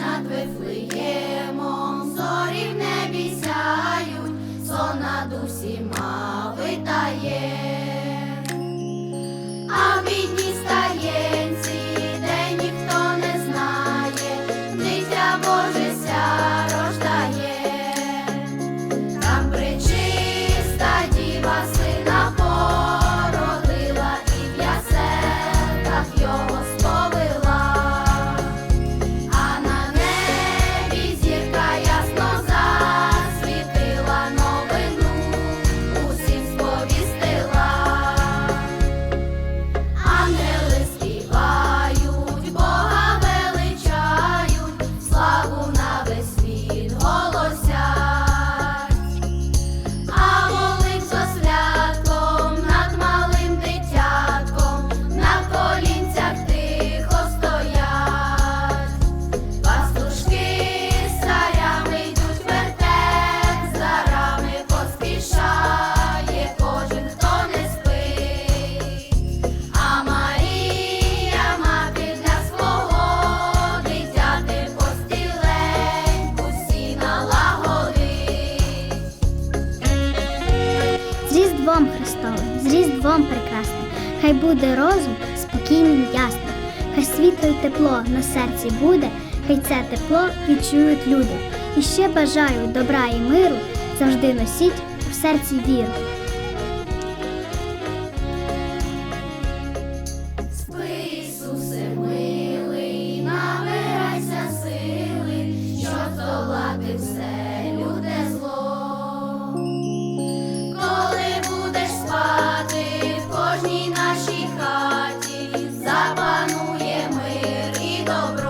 над Вифлеємом, Різдвом Христовим, з Різдвом прекрасним, хай буде розум спокійним, ясним, хай світло й тепло на серці буде, хай це тепло відчують люди. І ще бажаю добра і миру, завжди носіть в серці віру. todo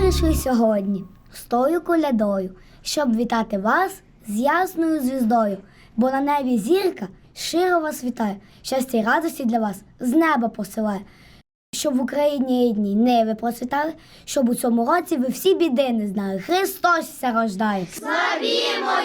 прийшли сьогодні з тою колядою, щоб вітати вас з ясною звіздою, бо на небі зірка щиро вас вітає, щастя і радості для вас з неба посилає. Щоб в Україні дні ниви процвітали, щоб у цьому році ви всі біди не знали. Христос ся рождає. Славімо!